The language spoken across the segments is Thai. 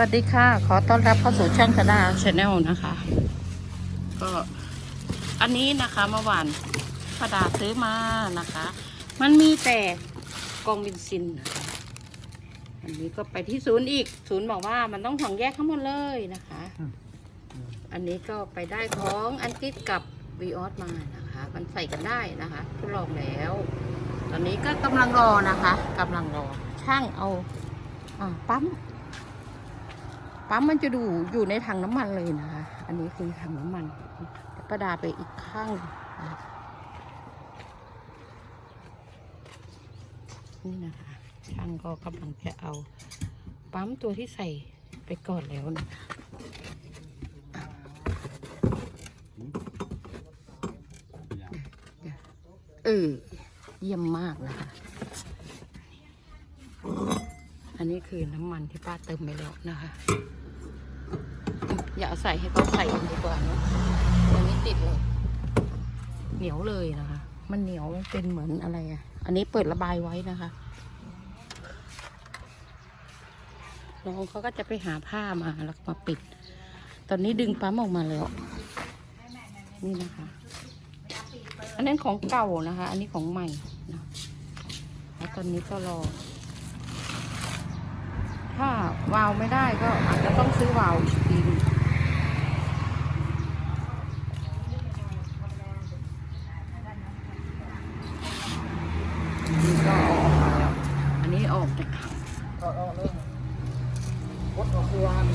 วัสดีค่ะ ขอต้อนรับเข้าสู่ช่างธดาชาแนลนะคะ ก็อันนี้นะคะเมื่อวานพระดาซื้อมานะคะ มันมีแต่กองบินซินะะอันนี้ก็ไปที่ศูนย์อีก ศูนย์บอกว่ามันต้องถังแยกทั้งหมดเลยนะคะ อันนี้ก็ไปได้ของอันติดกับวีออสมานะคะ มันใส่กันได้นะคะทดลองแล้ว ตอนนี้ก็กำลังรอนะคะกำลังรอช่างเอาอ่าปั๊ม ปั๊มมันจะดูอยู่ในถังน้ำมันเลยนะคะ อันนี้คือถังน้ำมันประดาไปอีกข้างนี่นะคะ ช่างก็กำลังจะเอา ปั๊มตัวที่ใส่ไปก่อนแล้วนะคะเออเยี่ยมมากนะคะ อันนี้คือน้ำมันที่ป้าเติมไปแล้วนะคะ อย่าเอาใส่ให้เขาใส่กันดีกว่าเนะอันนี้ติดเลย เหนียวเลยนะคะ มันเหนียวเป็นเหมือนอะไรอะอันนี้เปิดระบายไว้นะคะน้องเขาก็จะไปหาผ้ามาแล้วก็มาปิด ตอนนี้ดึงปั๊มออกมาแล้ว นี่นะคะ อันนั้นของเก่านะคะ อันนี้ของใหม่นะแล้วตอนนี้ก็รอ ถ้าวาวไม่ได้ก็อาจจะต้องซื้อวาวอีกทีหนึงนี่ก็ออกมาแล้ว อันนี้ออกจากถังก็เอาเรื่องวัดออกวาน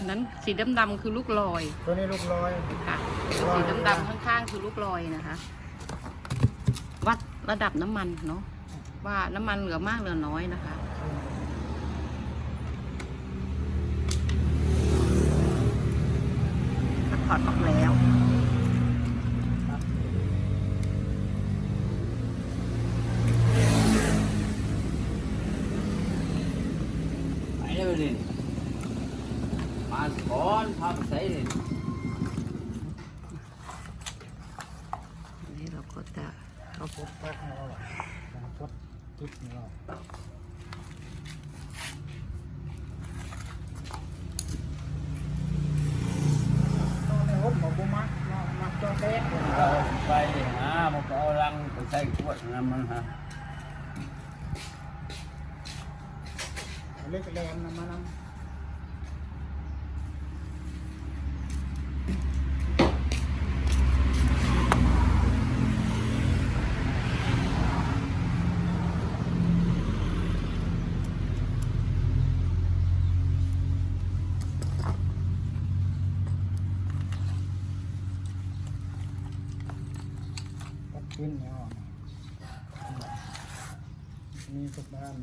อันนั้นสีดำๆคือลูกลอยตัวนี้ลูกลอยค่ะ สีดำๆข้างๆคือลูกลอยนะคะ วัดระดับน้ำมันเนาะว่าน้ำมันเหลือมากเหลือน้อยนะคะ นพาไปใส่เลยอันนี้เราก็จะเอากดปักเอาไว้กดติดนี่เอาต้องในห้องบอกบุมักเนาะมักจอแดงเลยเราไปหามันก็เอาลังไปใส่ขวดน้ำมันฮะเล็กแรงนะมานำ ขึ้นเนี่ยมีทุกบ้าน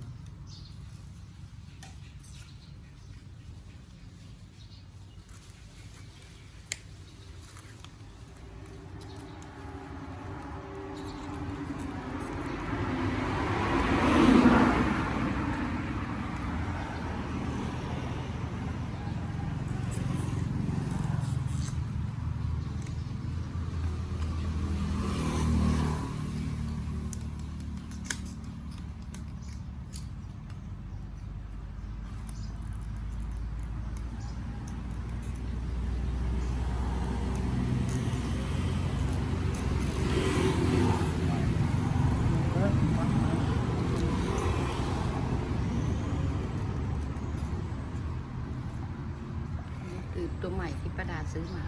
คือตัวใหม่ที่ป้าดา ซื้อมา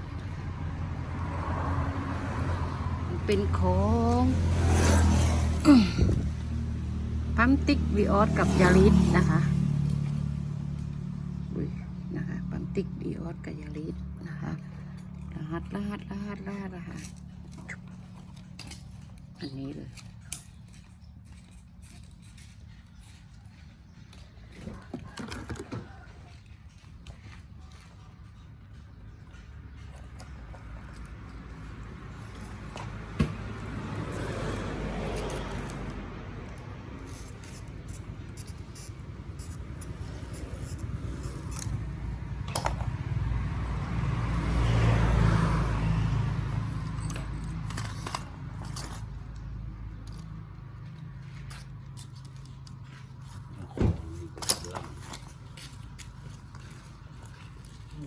เป็นของปั๊มติกวีออสกับยาริสนะคะอุ้ยนติกดีออสกับยาลิสนะคะรหัสรหัสรหัสรหัสรหัสอันนี้เลย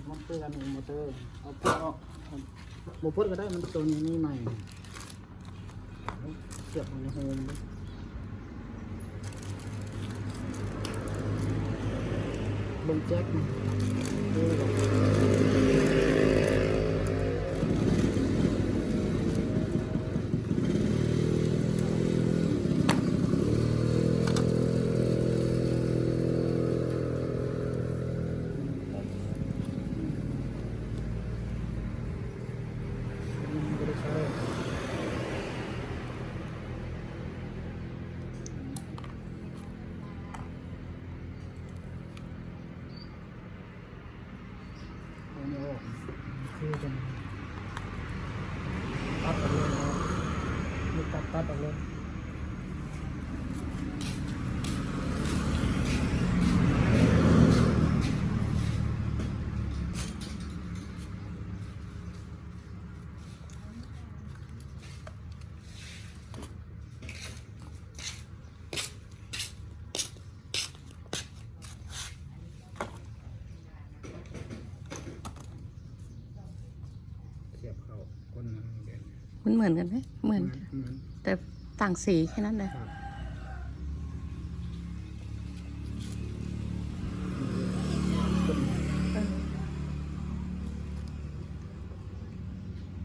มอเตอร์กันมอเตอร์เอาพวกเอาโมพดก็ได้มันตัวนี้นี่ใหม่เสียบมันในโฮมเลงแจ็คมาเออแบบมันไม่ได้ใช้เอาเนี่ยออกคือเป็นตัดออกเลยนะไม่ ตัดตัดออกเลยเสียบเข้าก้นมันเด่นมันเหมือนกันไหมเหมือน เหมือน แต่ต่างสีแค่นั้นเลยครับ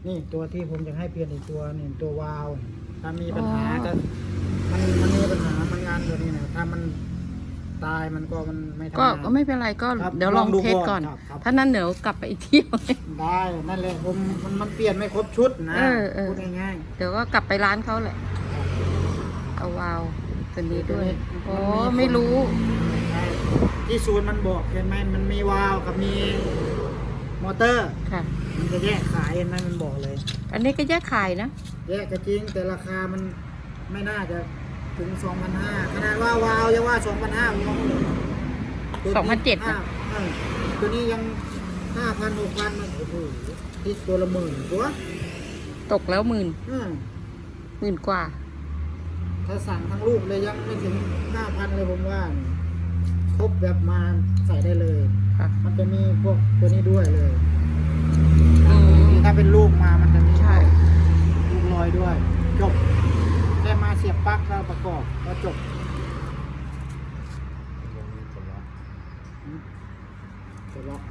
นี่ตัวที่ผมจะให้เปลี่ยนอีกตัวนี่ตัววาล์วถ้ามีปัญหาก็มันมันมีปัญหามันงานตัวนี้นะถ้ามัน ตายมันก็มันไม่ทำก็งาน ก็ไม่เป็นไรก็ครับเดี๋ยวลองลองดูเทสก่อน ก่อนครับ ถ้านั้นเดี๋ยวกลับไปอีกเที่ยว ได้นั่นแหละผมมันมันเปลี่ยนไม่ครบชุดนะเออเออ พูดง่ายเดี๋ยวก็กลับไปร้านเขาแหละ เอาวาวตัวนี้ด้วยๆโอ้นไม่รู้ใช่ที่ศูนย์มันบอกเห็นไหมมันมีวาล์วกับมีมอเตอร์ ค่ะ มันจะแยกขายเห็นไหมมันบอกเลย อันนี้ก็แยกขายนะ แยกก็จริงแต่ราคามันไม่น่าจะ ถึง2,500ขนาดว่าวาล์วยังว่า2,500ผมมองไม่เห็นตัวสองพันเจ็ดนะห้าเออตัวนี้ยัง5,000 6,000มันโอ้โหที่ตัวละหมื่นตัวตกแล้วหมื่นอืมหมื่นกว่า ถ้าสั่งทั้งลูกเลยยังไม่ถึง5,000เลยผมว่า ครบแบบมาใส่ได้เลยค่ะมันจะมีพวกตัวนี้ด้วยเลยอืมถ้าเป็นลูกมามันจะมีใช่ลูกลอยด้วย จบแค่ มาเสียบปลั๊กแล้วประกอบก็จบจะล็อก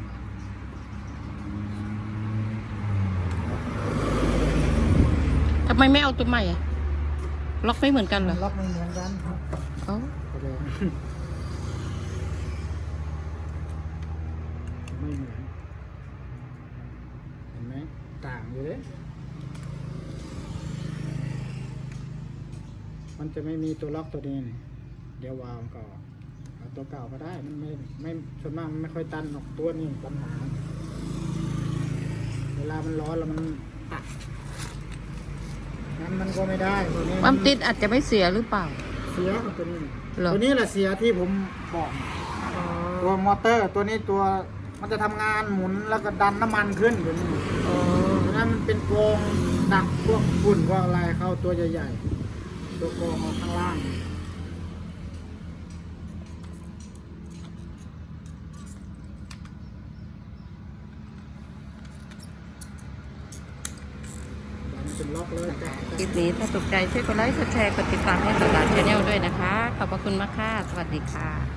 ทำไมไม่เอาตัวใหม่อะล็อกไม่เหมือนกันเหรอล็อกไม่เหมือนกันเอ้าแสดงไม่เหมือนเห็นไหมต่างอยู่เลย มันจะไม่มีตัวล็อกตัวนี้นี่เดี๋ยววางก่อนเอาตัวเก่าก็ได้ มันไม่ไม่ส่วนมากมันไม่ค่อยตันหรอกตัวนี้ปัญหา เวลามันร้อนแล้วมันตัดนั้นมันก็ไม่ได้ตัวนี้ความติดอาจจะไม่เสียหรือเปล่า เสียของตัวนี้เหรอ ตัวนี้แหละเสียที่ผมบอกตัวมอเตอร์ ตัวนี้ตัวมันจะทำงานหมุนแล้วก็ดันน้ำมันขึ้นตัวนี้อ๋อตัวนั้นมันเป็นกรองดักพวกฝุ่นพวกอะไรเข้าตัวใหญ่ๆ ตัวกองข้างล่าง คลิปนี้ถ้าถูกใจช่วยกดไลค์กดแชร์กดติดตามให้ตลาดชแนลด้วยนะคะ ขอบพระคุณมากค่ะ สวัสดีค่ะ